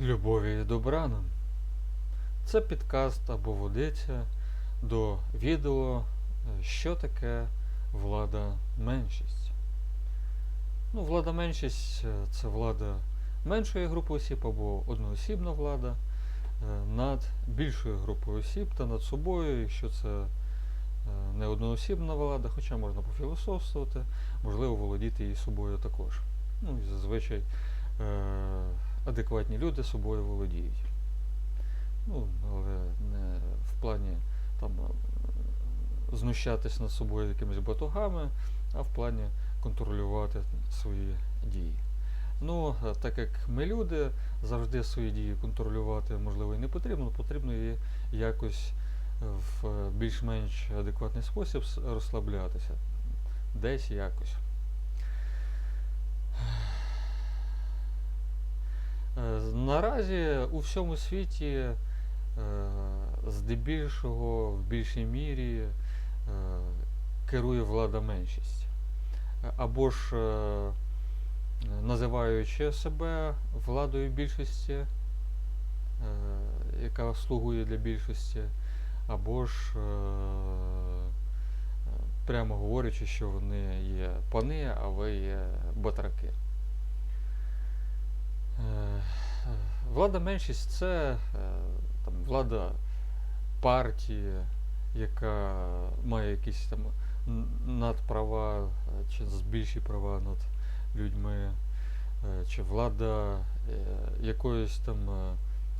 Любові і добра. Це підкаст або водиця до відео, е, що таке влада меншість. Ну, влада меншість е, це влада меншої групи осіб або одноосібна влада е, над більшою групою осіб та над собою, якщо це не одноосібна влада, хоча можна пофілософствувати, можливо, володіти і собою також. Ну і зазвичай адекватні люди собою володіють. Ну, але не в плані там е, знущатись над собою якимись батогами, а в плані контролювати свої дії. Ну, е, так як ми люди, завжди свої дії контролювати можливо і не потрібно, потрібно її якось е, в більш-менш адекватний спосіб розслаблятися. Десь якось. Е, з- Наразі у всьому світі е, здебільшого в більшій мірі е, керує влада меншість. Або ж е, називаючи себе владою більшості, яка слугує для більшості, або ж прямо говорячи, що вони є пани, а ви є батраки. Влада меншість це е, там, влада партії, яка має якісь там надправа е, чи з- більші права над людьми, е, чи влада якоїсь там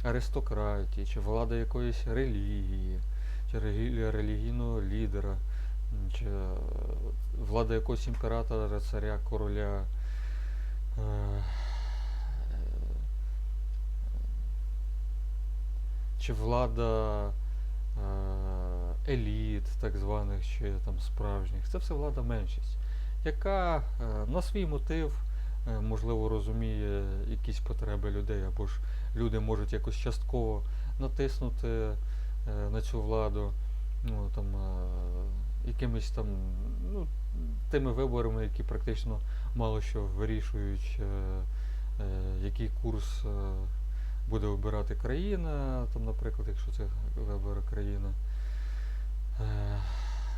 аристократії, чи влада якоїсь релігії, чи релігійного лідера, чи влада якогось імператора, царя, короля. Чи влада е, еліт, так званих, чи там справжніх. Це все влада меншість, яка е, на свій мотив, е, можливо, розуміє якісь потреби людей, або ж люди можуть якось частково натиснути на цю владу, ну, там, якимись там, ну, тими виборами, які практично мало що вирішують, який курс. Буде обирати країна, там, наприклад, якщо це вибори країна. Е,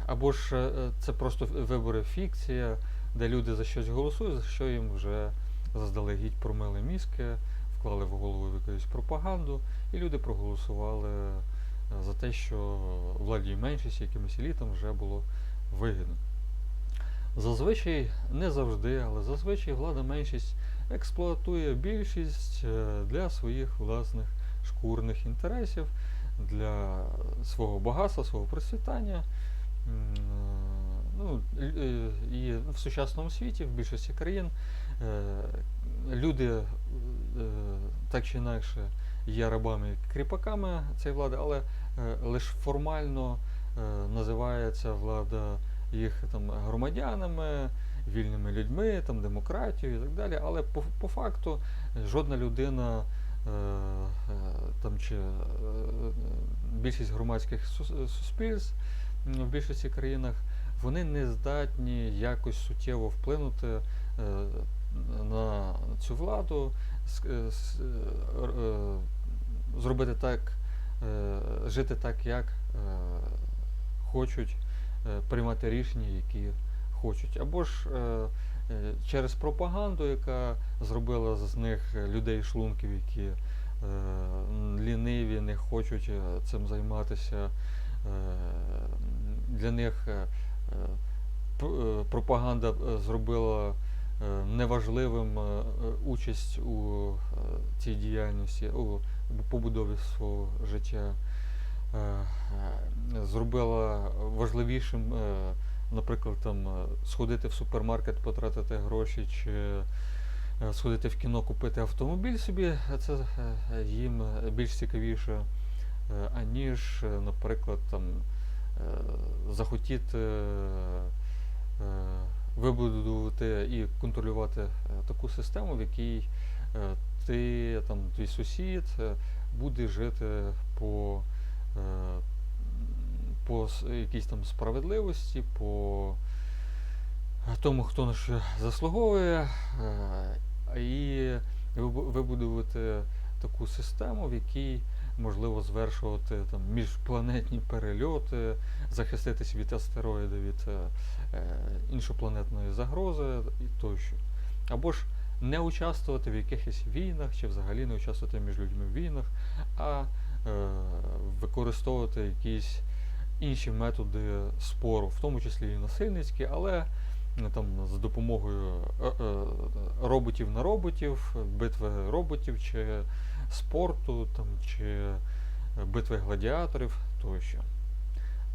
Або ж е, це просто вибори фікція, де люди за щось голосують, за що їм вже заздалегідь промили мізки, вклали в голову якусь пропаганду, і люди проголосували е, за те, що владі меншість якимось елітам вже було вигідно. Зазвичай, не завжди, але зазвичай влада меншість експлуатує більшість е, для своїх власних шкурних інтересів, для свого багатства, свого процвітання. Е, Ну, і в сучасному світі, в більшості країн, е, люди так чи інакше є рабами кріпаками цієї влади, але лише формально називається влада їх там громадянами, вільними людьми, там, демократією і так далі. Але по, по факту е, жодна людина е, е, там, чи більшість громадських суспільств в більшості країнах вони не здатні якось суттєво вплинути на цю владу, с- зробити так, жити так, як хочуть, приймати рішення, які хочуть. Або ж е, е, через пропаганду, яка зробила з них людей шлунків, які е, ліниві, не хочуть е, цим займатися. Е, Для них е, е, пропаганда зробила неважливим участь у цій діяльності, у побудові свого життя. Зробила важливішим, наприклад, там, е, сходити в супермаркет, потратити гроші, чи е, сходити в кіно, купити автомобіль собі, це е, їм більш цікавіше, аніж, наприклад, там, захотіти вибудувати і контролювати таку систему, в якій ти, там, твій сусід буде жити по, по якійсь там справедливості, по тому, хто на що заслуговує, е, і вибудувати таку систему, в якій можливо звершувати там міжпланетні перельоти, захиститись від астероїдів, від е, іншопланетної загрози і тощо. Або ж не участвувати в якихось війнах, чи взагалі не участвувати між людьми в війнах, а е, використовувати якісь інші методи спору, в тому числі і насильницькі, але там з допомогою е, е, роботів на роботів, битви роботів чи спорту, там, чи битви гладіаторів тощо.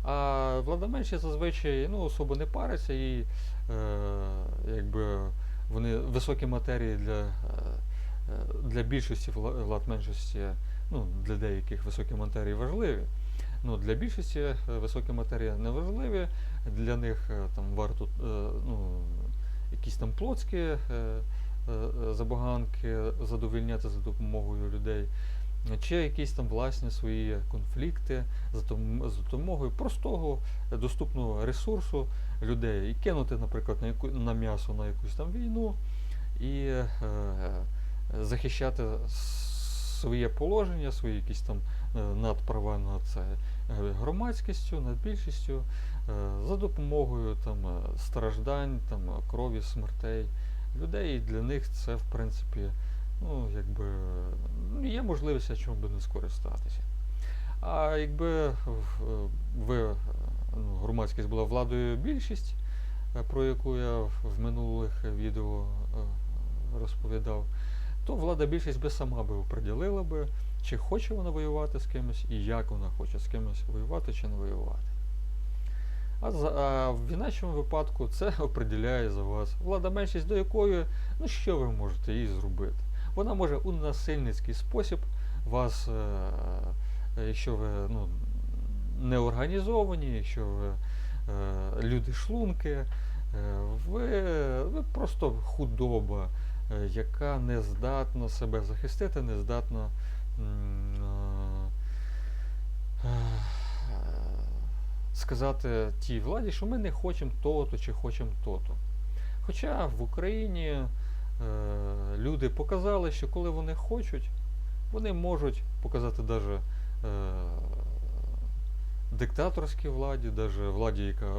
А владоменші зазвичай ну, особо не паряться і е, якби вони високі матерії для, е, для більшості влад меншості, ну, для деяких високі матерії важливі. Ну, для більшості е, високі матерії не важливі, для них е, там варто е, ну, якісь там плотські забаганки задовільняти за допомогою людей, чи якісь там власні свої конфлікти за допомогою простого доступного ресурсу людей. І кинути, наприклад, на, яку, на м'ясо на якусь там війну. І е, захищати своє положення, свої якісь там надправа над це громадськістю, над більшістю е, за допомогою там е, страждань, там е, крові, смертей людей. І для них це в принципі ну, якби ну, є можливість, а чому би не скористатися. А якби ви е, ну, громадськість була владою більшість, е, про яку я в минулих відео е, розповідав, то влада більшість би сама би оприділила би, чи хоче вона воювати з кимось і як вона хоче з кимось воювати чи не воювати. А, а в іначому випадку це определяє за вас влада меншість, до якої, ну що ви можете їй зробити? Вона може у насильницький спосіб вас, е, е, якщо ви ну, не організовані, якщо ви е, люди шлунки, е, ви, ви просто худоба, яка не здатна себе захистити, не здатна сказати тій владі, що ми не хочемо то-то чи хочемо то-то. Хоча в Україні е, люди показали, що коли вони хочуть, вони можуть показати навіть е, диктаторській владі, навіть владі, яка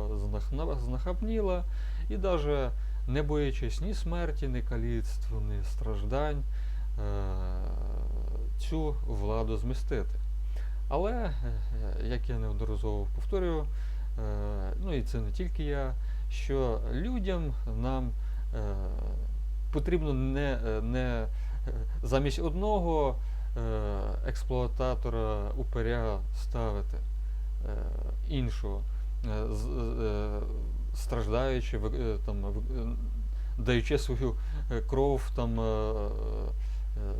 знахабніла, і навіть не боячись ні смерті, ні каліцтв, ні страждань, е, цю владу змістити. Але, е, як я неодноразово повторюю, е, ну і це не тільки я, що людям нам е, потрібно не, не замість одного експлуататора упиря ставити іншого, страждаючи, там, даючи свою кров там. Е,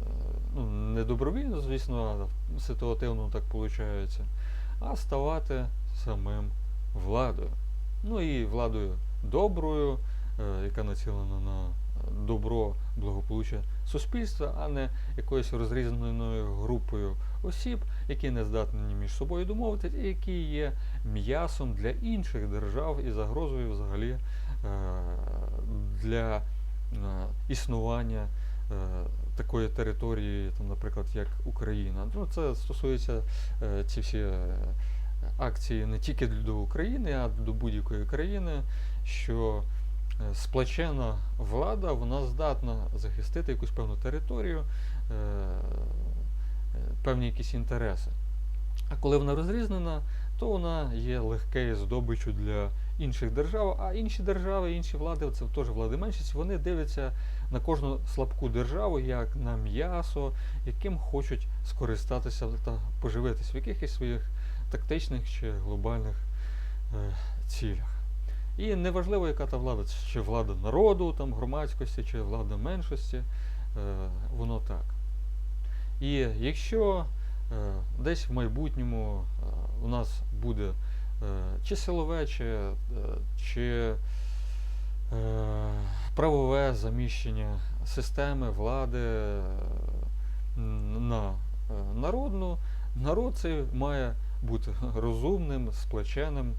Ну, не добровільно, звісно, ситуативно так виходить, а ставати самим владою. Ну і владою доброю, е, яка націлена на добро, благополуччя суспільства, а не якоюсь розрізненою групою осіб, які не здатні між собою домовитись, і які є м'ясом для інших держав і загрозою взагалі е, для існування такої території, там, наприклад, як Україна. Ну, це стосується е, ці всі е, акції не тільки до України, а до будь-якої країни, що е, сплачена влада вона здатна захистити якусь певну територію, е, е, певні якісь інтереси. А коли вона розрізнена, то вона є легкою здобиччю для інших держав, а інші держави, інші влади, це теж влади меншість, вони дивляться на кожну слабку державу як на м'ясо, яким хочуть скористатися та поживитися в якихось своїх тактичних чи глобальних е, цілях. І неважливо, яка та влада, чи влада народу, там, громадськості, чи влада меншості, е, воно так. І якщо е, десь в майбутньому е, у нас буде е, чи силове, чи, е, чи правове заміщення системи влади е, на е, народну, народ цей має бути розумним, сплеченим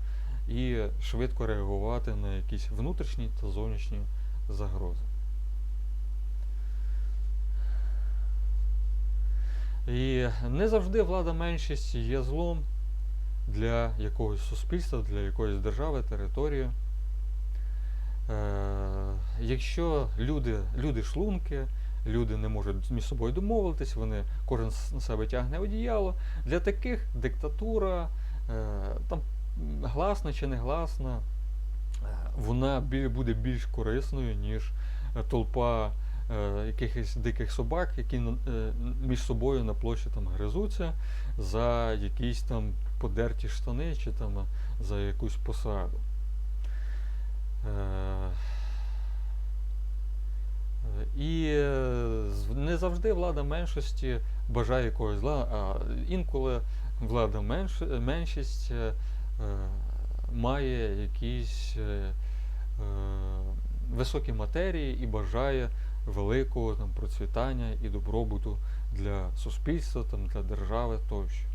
і швидко реагувати на якісь внутрішні та зовнішні загрози. І не завжди влада меншості є злом для якогось суспільства, для якоїсь держави, території. Е, якщо люди, люди шлунки, люди не можуть між собою домовитись, вони кожен на себе тягне одіяло. Для таких диктатура, е, там гласна чи не гласна, е, вона буде більш корисною, ніж толпа якихось диких собак, які між собою на площі там гризуться за якісь там подерті штани чи там за якусь посаду. Е, І е, не завжди влада меншості бажає якогось зла, а інколи влада менш, меншість е, має якісь високі матерії і бажає великого там, процвітання і добробуту для суспільства, там, для держави тощо.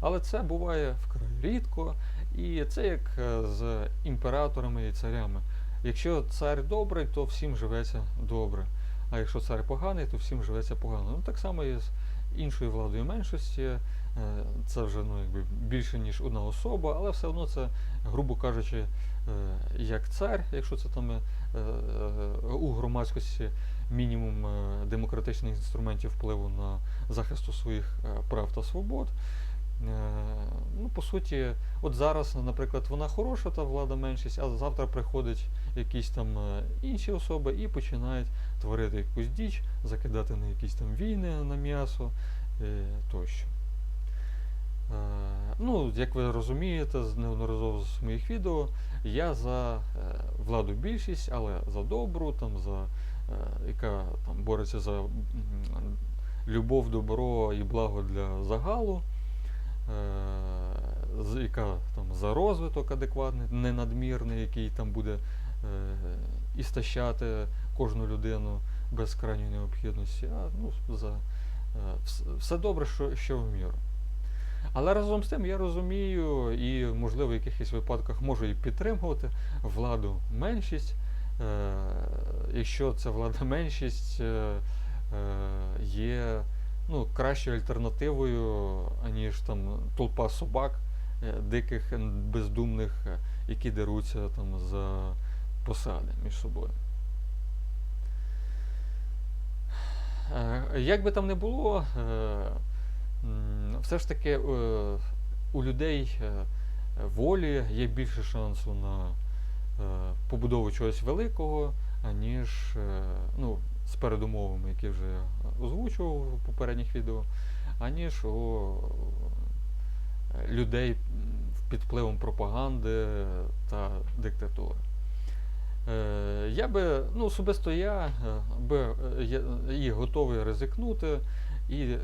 Але це буває вкрай рідко, і це як з імператорами і царями. Якщо цар добрий, то всім живеться добре. А якщо цар поганий, то всім живеться погано. Ну так само і з іншою владою меншості. Е, Це вже ну, якби більше, ніж одна особа, але все одно це, грубо кажучи, е, як цар, якщо це там е, у громадськості мінімум демократичних інструментів впливу на захисту своїх прав та свобод. Е, Ну, по суті, от зараз, наприклад, вона хороша, та влада меншість, а завтра приходять якісь там е, інші особи і починають творити якусь діч, закидати на якісь там війни на м'ясо е, тощо. Ну, як ви розумієте, неодноразово з моїх відео, я за владу більшість, але за добру, там, за, яка там бореться за любов, добро і благо для загалу, яка там за розвиток адекватний, не надмірний, який там буде е, істощати кожну людину без крайньої необхідності, а ну, за е, все добре, що, що в міру. Але разом з тим я розумію і, можливо, в якихось випадках можу і підтримувати владу меншість. Е, якщо ця влада меншість е, е, є ну, кращою альтернативою, аніж там толпа собак, е, диких, бездумних, е, які деруться там за посади між собою. Е, Як би там не було, все ж таки у людей волі є більше шансу на побудову чогось великого, аніж ну, з передумовами, які вже я озвучував в попередніх відео, аніж у е, людей під впливом пропаганди та диктатури. Е, Я би, ну, особисто я е, би е, і готовий ризикнути, і е,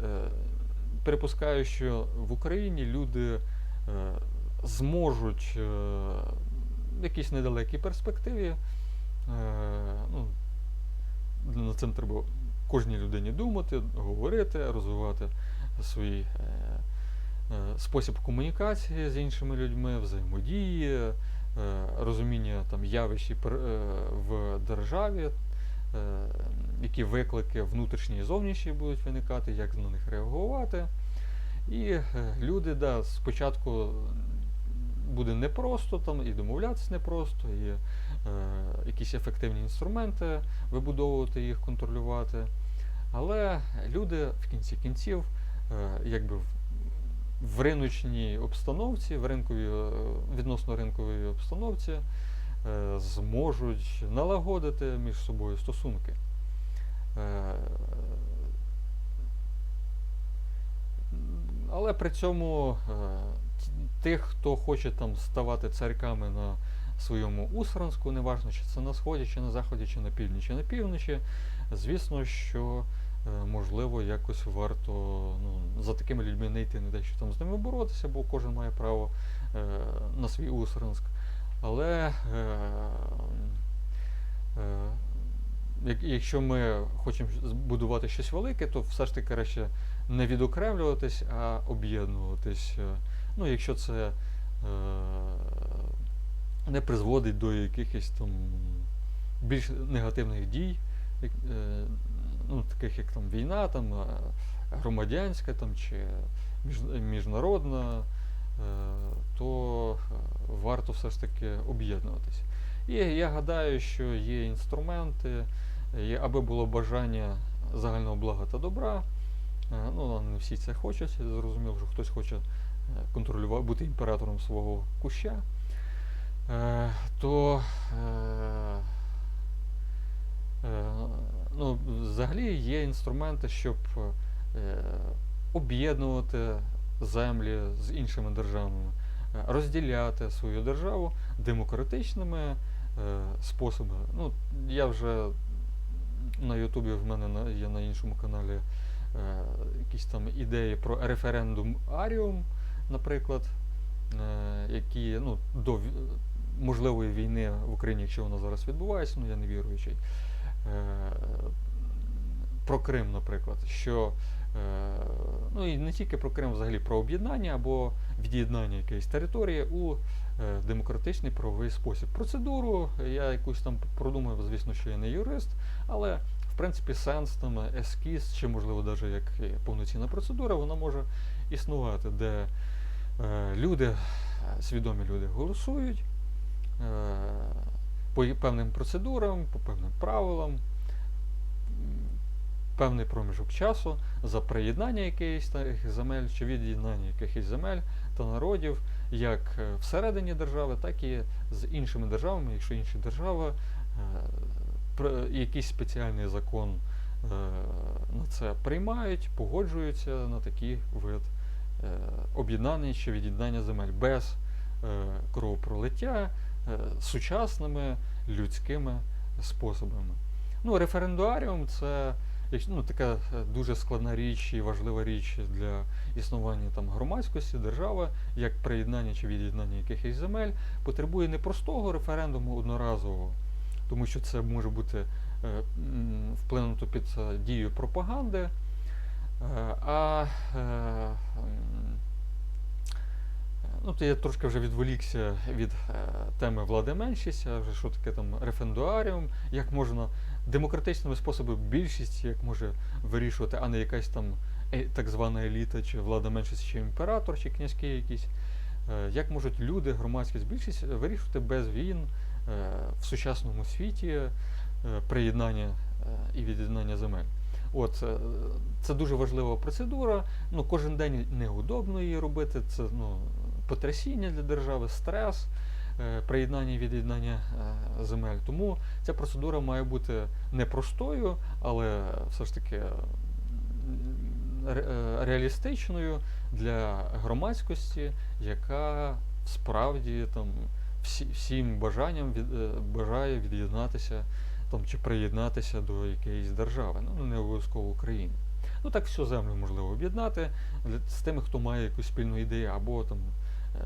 припускаю, що в Україні люди е, зможуть е, в якійсь недалекій перспективі, е, ну, над цим треба кожній людині думати, говорити, розвивати свій е, е, спосіб комунікації з іншими людьми, взаємодії, е, розуміння там явищ е, в державі, е, які виклики внутрішні і зовнішні будуть виникати, як на них реагувати. І е, люди, да, спочатку буде непросто там і домовлятися непросто, і е, якісь ефективні інструменти вибудовувати їх, контролювати. Але люди в кінці кінців, е, якби в, риночній обстановці, в ринковій, е, відносно ринковій обстановці, е, зможуть налагодити між собою стосунки. Е, Але при цьому е, тих, хто хоче там ставати царьками на своєму Усранську, неважно, чи це на сході, чи на заході, чи на півдні, чи на півночі, звісно, що е, можливо якось варто ну, за такими людьми не йти, не те, що там з ними боротися, бо кожен має право е, на свій Усранськ. Але е, е, якщо ми хочемо будувати щось велике, то все ж таки краще не відокремлюватись, а об'єднуватись. Ну, якщо це е, не призводить до якихось там більш негативних дій, е, ну, таких як там війна, там, е, громадянська там, чи між- міжнародна, е, то е, варто все ж таки об'єднуватися. І я гадаю, що є інструменти, є, аби було бажання загального блага та добра. Е, Ну, не всі це хочуть. Зрозуміло, що хтось хоче контролювати, бути імператором свого куща. Е, То е, е, ну, взагалі є інструменти, щоб об'єднувати землі з іншими державами, розділяти свою державу демократичними способами. Ну, я вже на Ютубі в мене на, є на іншому каналі е, якісь там ідеї про референдум Аріум, наприклад, е, які ну, до можливої війни в Україні, якщо вона зараз відбувається, ну я не віруючий. Е, про Крим, наприклад, що е, ну і не тільки про Крим, взагалі про об'єднання або від'єднання якоїсь території у демократичний правовий спосіб. Процедуру я якусь там продумав, звісно, що я не юрист, але в принципі сенс там ескіз, чи можливо навіть як повноцінна процедура, вона може існувати, де люди, е, свідомі люди голосують е, по певним процедурам, по певним правилам, певний проміжок часу за приєднання якихось земель чи від'єднання якихось земель та народів, як е, всередині держави, так і з іншими державами, якщо інші держави е, якийсь спеціальний закон е, на це приймають, погоджуються на такий вид е, об'єднання чи від'єднання земель без е, кровопролиття е, сучасними людськими способами. Ну, референдуаріум це ну, така е, дуже складна річ і важлива річ для існування там, громадськості, держави, як приєднання чи від'єднання якихось земель, потребує не простого референдуму одноразового, тому що це може бути е, вплинуто під е, дією пропаганди, е, а е, Ну, то я трошки вже відволікся від е, теми влади меншість, а вже що таке там рефендуаріум, як можна демократичними способами більшість як може вирішувати, а не якась там е, так звана еліта, чи влада меншість, чи імператор, чи князьки якісь. Е, як можуть люди, громадськість, більшість вирішувати без війн е, в сучасному світі е, приєднання е, і від'єднання земель. От, е, це дуже важлива процедура. Ну, кожен день неудобно її робити. Це ну, потрясіння для держави, стрес, е, приєднання і від'єднання е, земель. Тому ця процедура має бути непростою, але все ж таки реалістичною для громадськості, яка справді там всі, всім бажанням від, бажає від'єднатися там, чи приєднатися до якоїсь держави, ну не обов'язково України. Ну так всю землю можливо об'єднати з тими, хто має якусь спільну ідею, або там е,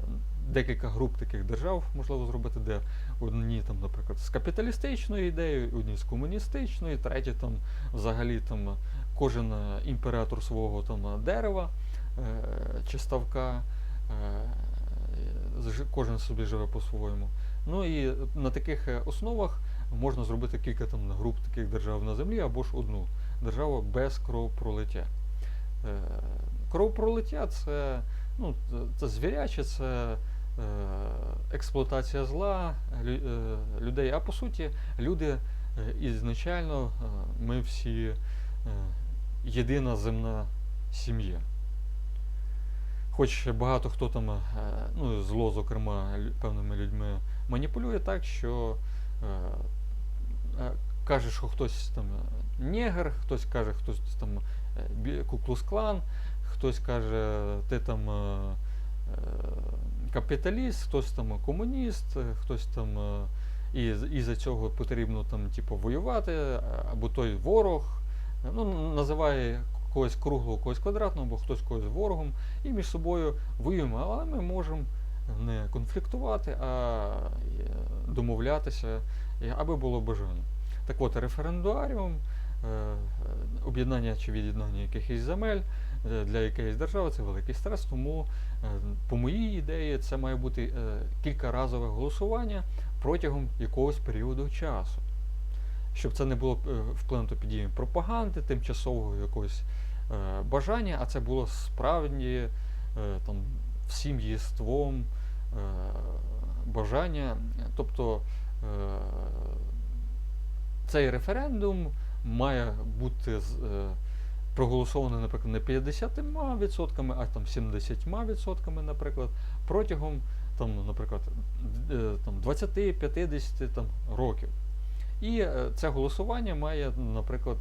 декілька груп таких держав можливо зробити, де одні там, наприклад, з капіталістичною ідеєю, одні з комуністичною, треті там взагалі там кожен е, імператор свого там е, дерева чи ставка. Кожен собі живе по-своєму. Ну і на таких основах можна зробити кілька там груп таких держав на землі або ж одну державу без кровопролиття. Е, Кровопролиття це, ну, це- звіряче, це е, експлуатація зла е, людей. А по суті, люди ізначально ми всі єдина земна сім'я. Хоч багато хто там, ну, зло, зокрема, певними людьми маніпулює так, що каже, що хтось там е, негр, хтось каже, хтось там е, куклус-клан, хтось каже, ти там е, е, капіталіст, хтось там комуніст, е, хтось там е, і, і за цього потрібно там, типу, воювати, е, або той ворог. Е, Ну, називає когось круглого, когось квадратного, або хтось когось ворогом, і між собою воюємо, але ми можемо не конфліктувати, а домовлятися, аби було бажання. Так от, референдуаріум, е, об'єднання чи від'єднання якихось земель е, для якоїсь держави це великий стрес, тому, е, по моїй ідеї, це має бути кількаразове голосування протягом якогось періоду часу. Щоб це не було вплинуто під дією пропаганди, тимчасового якогось бажання, а це було справді там, всім єством е, бажання. Тобто е, цей референдум має бути е, проголосований, наприклад, не 50%, а там 70%, наприклад, протягом там, наприклад, е, там, 20-50 там, років. І це голосування має, наприклад,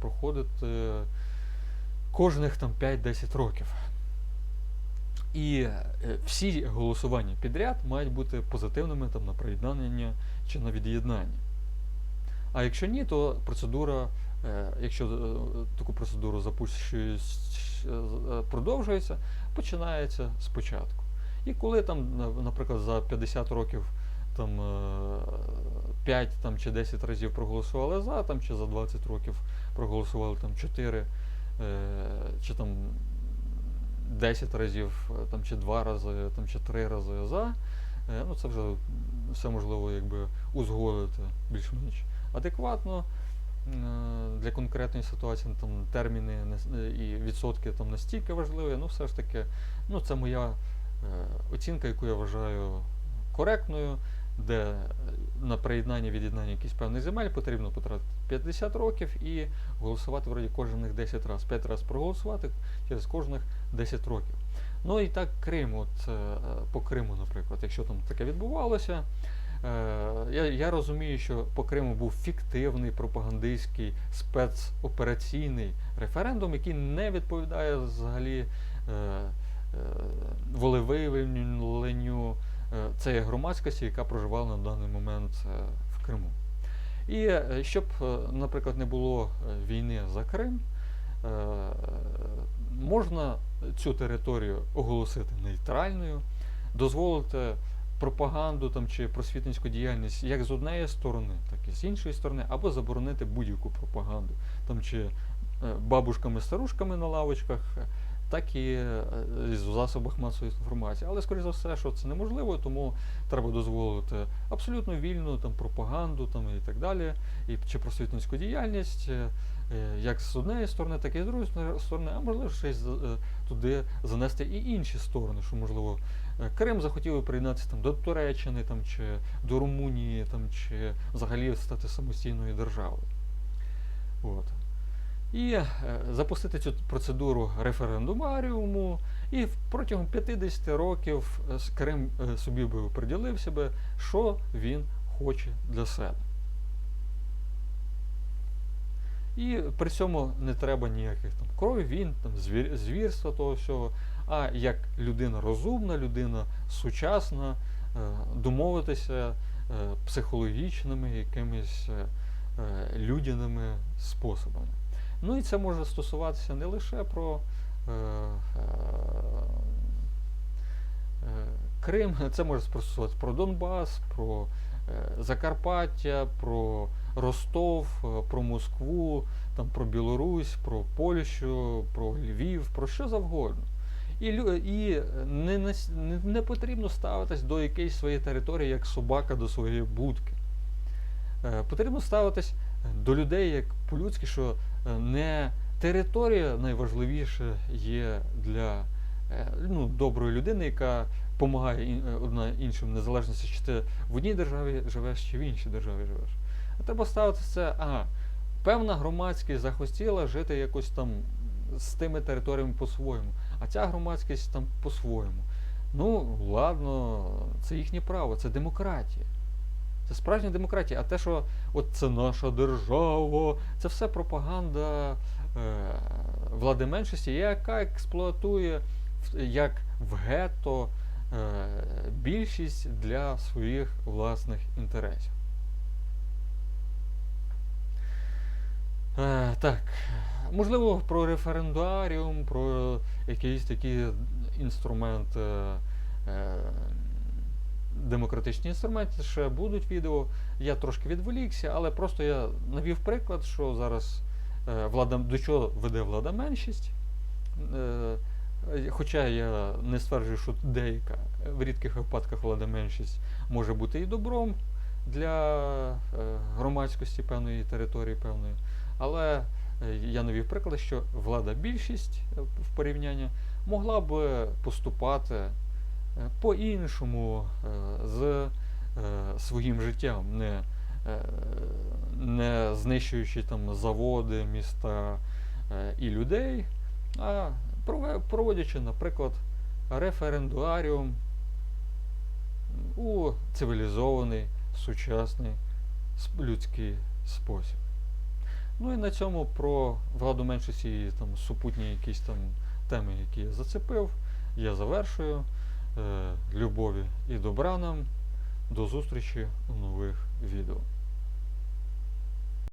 проходити кожних там 5-10 років. І е, всі голосування підряд мають бути позитивними там, на приєднання чи на від'єднання. А якщо ні, то процедура, е, якщо е, таку процедуру запущують, е, продовжується, починається спочатку. І коли там, наприклад, за 50 років там, е, 5 там, чи 10 разів проголосували за, там, чи за 20 років проголосували там, 4 е, чи там 10 разів, е, там, чи 2 рази, там, чи 3 рази за, е, ну, це вже все можливо якби, узгодити більш-менш адекватно. Е, для конкретної ситуації, там, терміни і відсотки там, настільки важливі, ну все ж таки, ну, це моя оцінка, яку я вважаю коректною, де е, на приєднання від'єднання якихось певних земель потрібно потратити 50 років і голосувати вроді кожних 10 разів. 5 разів проголосувати через кожних 10 років. Ну і так Крим, от е, по Криму, наприклад, якщо там таке відбувалося. Е, Я, я розумію, що по Криму був фіктивний пропагандистський спецопераційний референдум, який не відповідає взагалі волевиявленню е, цієї громадськості, яка проживала на даний момент е, в Криму. І е, щоб, наприклад, не було війни за Крим, можна цю територію оголосити нейтральною, дозволити пропаганду там, чи просвітницьку діяльність як з однієї сторони, так і з іншої сторони, або заборонити будь-яку пропаганду, там, чи бабушками-старушками на лавочках, так і е, в засобах масової інформації. Але, скоріш за все, що це неможливо, тому треба дозволити абсолютно вільну там, пропаганду там, і так далі, і, чи просвітницьку діяльність. е, е, Як з однієї сторони, так і з стор- сторони, а можливо ще й е, туди занести і інші сторони, що можливо е, Крим захотіли приєднатися там до Туреччини, там чи до Румунії, там чи взагалі стати самостійною державою. От. І е, запустити цю процедуру референдумаріуму, і протягом 50 років е, Крим е, собі би оприділив себе, що він хоче для себе. І при цьому не треба ніяких там крові, він там звір, звірства того всього. А як людина розумна, людина сучасна, домовитися психологічними якимись людяними способами. Ну і це може стосуватися не лише про е, е, е, Крим, це може стосуватися про Донбас, про е, Закарпаття, про Ростов, е, про Москву, там, про Білорусь, про Польщу, про Львів, про що завгодно. І, і не, не, не потрібно ставитись до якоїсь своєї території як собака до своєї будки. Е, Потрібно ставитись до людей як по-людськи, що не територія найважливіше є для е, ну, доброї людини, яка допомагає одна іншим, незалежно чи ти в одній державі живеш, чи в іншій державі живеш. А треба ставити це, ага, певна громадськість захотіла жити якось там з тими територіями по-своєму, а ця громадськість там по-своєму. Ну, ладно, це їхнє право, це демократія. Це справжня демократія. А те, що от це наша держава, це все пропаганда е, влади меншості, яка експлуатує як в гетто е, більшість для своїх власних інтересів. Е, так, можливо, про референдаріум, про якийсь такий інструмент, демократичні інструменти ще будуть відео. Я трошки відволікся, але просто я навів приклад, що зараз е, влада до чого веде влада меншість. Е, Хоча я не стверджую, що деяка в рідких випадках влада меншість може бути і добром для е, громадськості певної території певної. Але е, я навів приклад, що влада більшість е, в порівнянні могла б поступати е, по-іншому е, з е, своїм життям, не, е, не знищуючи там заводи, міста е, і людей, а проводячи, наприклад, референдуаріум у цивілізований, сучасний людський спосіб. Ну і на цьому про владу меншості і там супутні якісь там теми, які я зацепив, я завершую. Е, любові і добра нам. До зустрічі у нових відео.